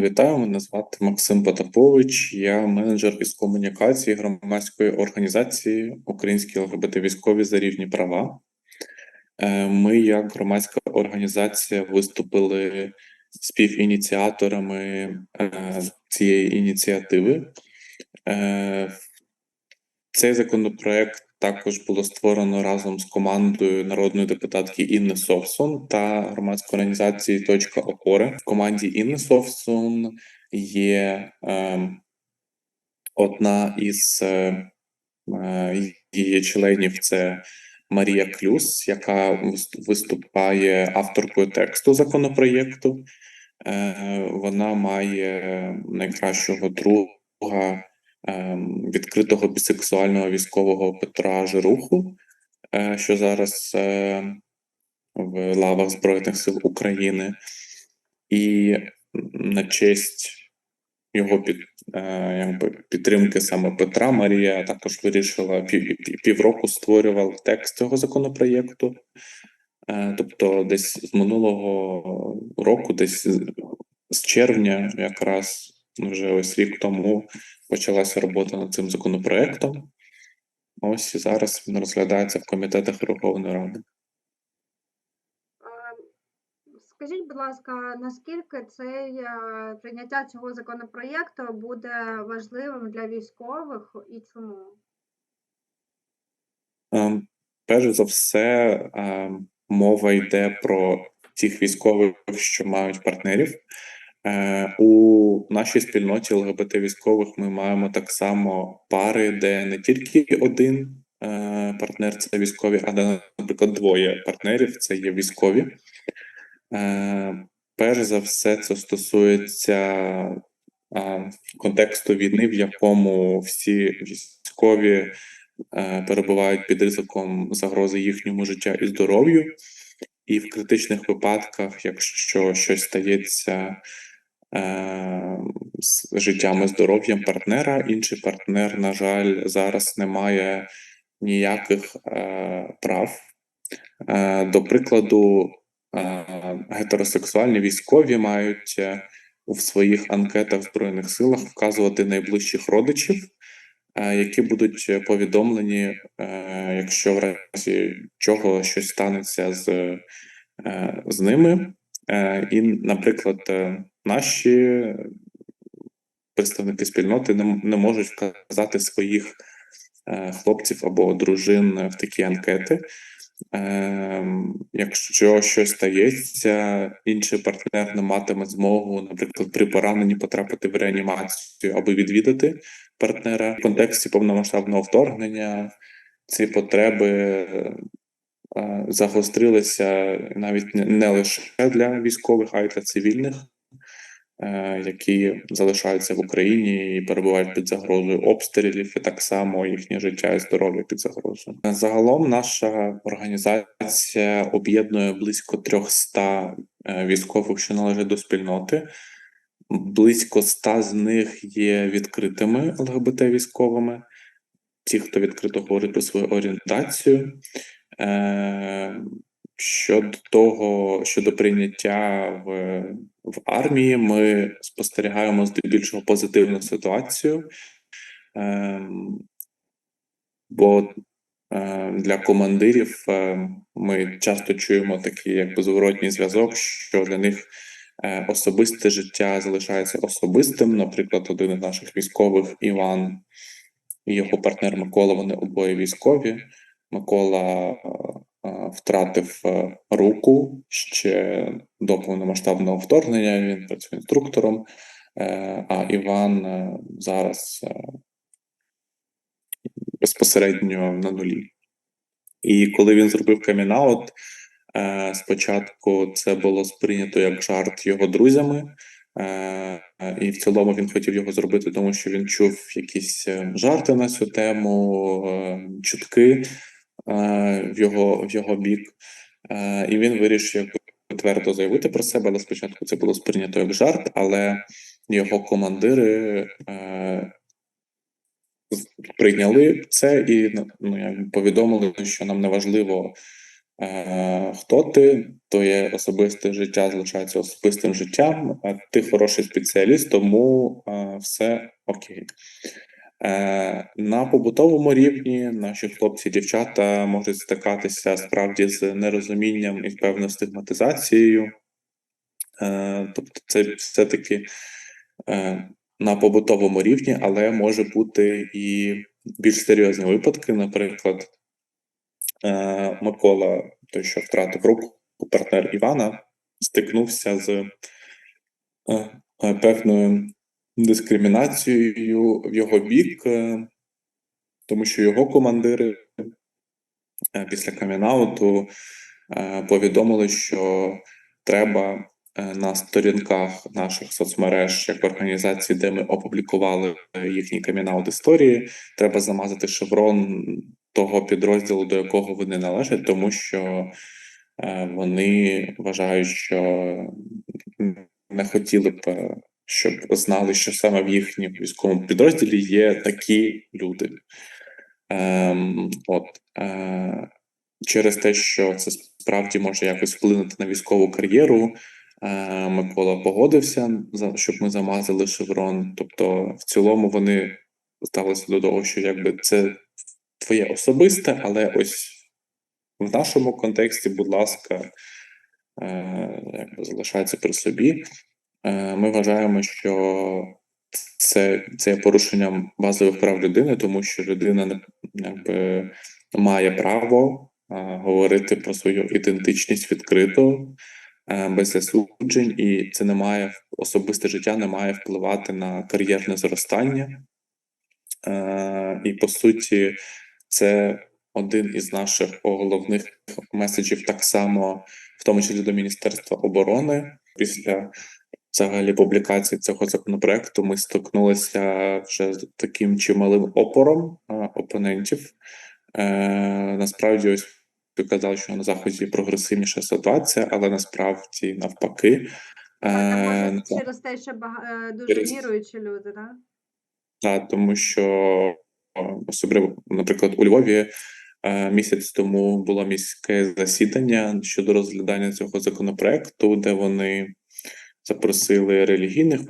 Вітаю, мене звати Максим Потапович. Я менеджер із комунікації громадської організації Українські ЛГБТ військові за рівні права. Е, Ми, як громадська організація, виступили співініціаторами е, цієї ініціативи. Е, Цей законопроект також було створено разом з командою народної депутатки Інни Совсон та громадської організації Точка опори. В команді Інни Совсон є е, одна із е, її членів. Це Марія Клюс, яка виступає авторкою тексту законопроєкту. Е, Вона має найкращого друга відкритого бісексуального військового Петра Жируху, е, що зараз е, в лавах Збройних сил України, і на честь його під, е, підтримки саме Петра Марія також вирішила пів, пів- півроку створювала текст цього законопроєкту. Тобто, десь з минулого року, десь з червня, якраз вже ось рік тому почалася робота над цим законопроектом. Ось і зараз він розглядається в комітетах Верховної Ради. Е, Скажіть, будь ласка, наскільки цей, е, прийняття цього законопроєкту буде важливим для військових і чому? Ем, Перш за все, ем, мова йде про тих військових, що мають партнерів. Е, У нашій спільноті ЛГБТ військових ми маємо так само пари, де не тільки один е, партнер це військові, а де, наприклад, двоє партнерів це є військові. Е, Перш за все, це стосується контексту війни, в якому всі військові перебувають під ризиком загрози їхньому життя і здоров'ю, і в критичних випадках, якщо щось стається з життям і здоров'ям партнера, інший партнер, на жаль, зараз не має ніяких е, прав. Е, До прикладу, е, гетеросексуальні військові мають е, в своїх анкетах в Збройних силах вказувати найближчих родичів, е, які будуть е, повідомлені, е, якщо в разі чого щось станеться з, е, з ними. Е, І, наприклад, е, наші представники спільноти не, можуть вказати своїх е, хлопців або дружин в такі анкети. Якщо щось стається, інший партнер не матиме змогу, наприклад, при пораненні потрапити в реанімацію або відвідати партнера в контексті повномасштабного вторгнення. Ці потреби загострилися навіть не, лише для військових, а й для цивільних, е, які залишаються в Україні і перебувають під загрозою обстрілів, і так само їхнє життя і здоров'я під загрозою. Загалом наша організація об'єднує близько 300 е, військових, що належать до спільноти. Близько 100 з них є відкритими ЛГБТ військовими. Ті, хто відкрито говорить про свою орієнтацію. Е, Щодо того, щодо прийняття в, в армії, ми спостерігаємо здебільшого позитивну ситуацію, Ем, бо е, для командирів е, ми часто чуємо такий якби зворотній зв'язок, що для них особисте життя залишається особистим. Наприклад, один із наших військових Іван і його партнер Микола, вони обоє військові. Микола е, втратив е, руку ще до повномасштабного вторгнення. Він працює інструктором, е, а Іван зараз безпосередньо на нулі. І коли він зробив камінаут, спочатку це було сприйнято як жарт його друзями. І в цілому він хотів його зробити, тому що він чув якісь жарти на цю тему, чутки в його, в його бік. Е, І він вирішив твердо заявити про себе, але спочатку це було сприйнято як жарт, але його командири е, прийняли це і ну, повідомили, що нам не важливо Е, Хто ти, твоє особисте життя залишається особистим життям, ти хороший спеціаліст, тому е, все окей. Е, На побутовому рівні наші хлопці, дівчата можуть стикатися справді з нерозумінням і певною стигматизацією. Е, Тобто, це все-таки е, на побутовому рівні, але може бути і більш серйозні випадки. Наприклад, Микола, той, що втратив руку, партнер Івана, стикнувся з певною дискримінацією в його бік, е, тому що його командири е, після камінауту е, повідомили, що треба на сторінках наших соцмереж, як організації, де ми опублікували їхні камінаут історії, треба замазати шеврон того підрозділу, до якого вони належать, тому що вони вважають, що не хотіли б, щоб знали, що саме в їхньому військовому підрозділі є такі люди. Ем, от, е, через те, що це справді може якось вплинути на військову кар'єру. е, Микола погодився, щоб ми замазали шеврон. Тобто, в цілому вони ставилися до того, що якби це твоє особисте, але ось в нашому контексті, будь ласка, е, залишається при собі. Е, Ми вважаємо, що це, це є порушенням базових прав людини, тому що людина не якби має право е, говорити про свою ідентичність відкрито, е, без засуджень, і це не має особисте життя не має впливати на кар'єрне зростання. І по суті, це один із наших головних меседжів, так само, в тому числі до Міністерства оборони. Після взагалі публікації цього законопроекту ми стикнулися вже з таким чималим опором опонентів. Е, насправді, ось ти казав, що на заході прогресивніша ситуація, але насправді навпаки. А Е, може через те, що бага- е, дуже через- віруючі люди, так? Так, тому що особливо, наприклад, у Львові місяць тому було міське засідання щодо розглядання цього законопроекту, де вони запросили релігійних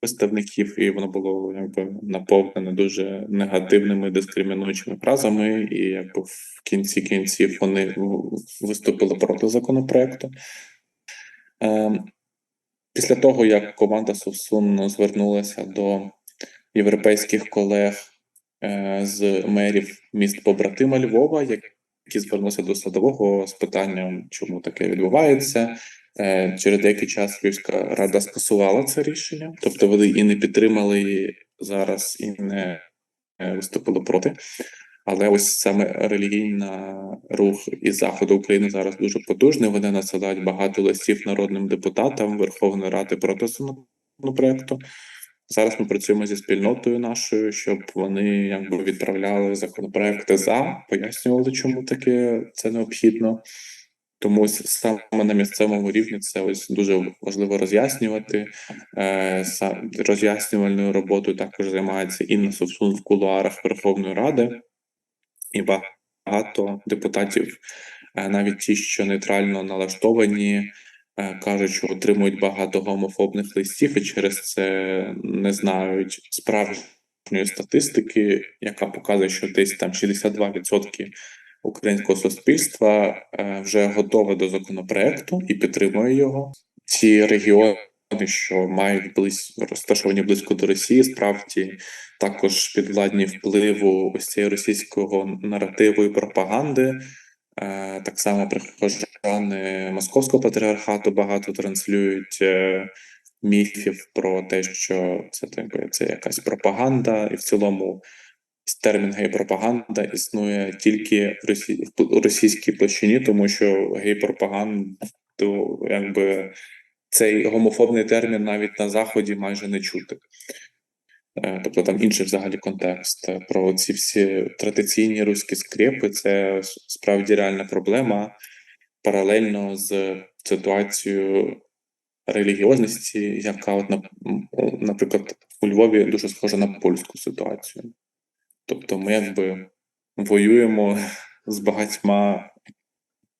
представників, і воно було якби наповнене дуже негативними дискримінуючими фразами. І якби в кінці кінців вони виступили проти законопроекту. Ем, Після того, як команда Совсун звернулася до європейських колег е, з мерів міст побратима Львова, які звернулися до садового з питанням, чому таке відбувається. Е, Через деякий час Львівська рада скасувала це рішення, тобто вони і не підтримали зараз, і не е, виступили проти. Але ось саме релігійна рух із заходу України зараз дуже потужний. Вони надсилають багато листів народним депутатам Верховної Ради проти законопроекту. Зараз ми працюємо зі спільнотою нашою, щоб вони якби відправляли законопроекти за, пояснювали, чому таке це необхідно. Тому ось саме на місцевому рівні це ось дуже важливо роз'яснювати. Е, роз'яснювальною роботою також займається Інна Совсун в кулуарах Верховної Ради, і багато депутатів, е, навіть ті, що нейтрально налаштовані, е, кажуть, що отримують багато гомофобних листів і через це не знають справжньої статистики, яка показує, що десь там 62% українського суспільства е, вже готове до законопроекту і підтримує його. Ці регіони, що мають близь розташовані близько до Росії, справді також підвладні впливу ось цієї російського наративу і пропаганди. Е, Так само прихожани московського патріархату багато транслюють е, міфів про те, що це це якась пропаганда, і в цілому термін гей-пропаганда існує тільки в, росі... в російській площині, тому що гей-пропаганду, якби цей гомофобний термін навіть на заході майже не чути. Е, Тобто там інший взагалі контекст про ці всі традиційні руські скрепи. Це справді реальна проблема паралельно з ситуацією релігіозності, яка, от, наприклад, у Львові дуже схожа на польську ситуацію. Тобто, ми якби воюємо з багатьма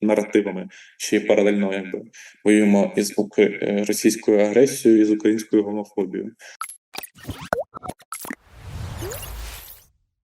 наративами, чи паралельно якби воюємо із е, російською агресією і з українською гомофобією.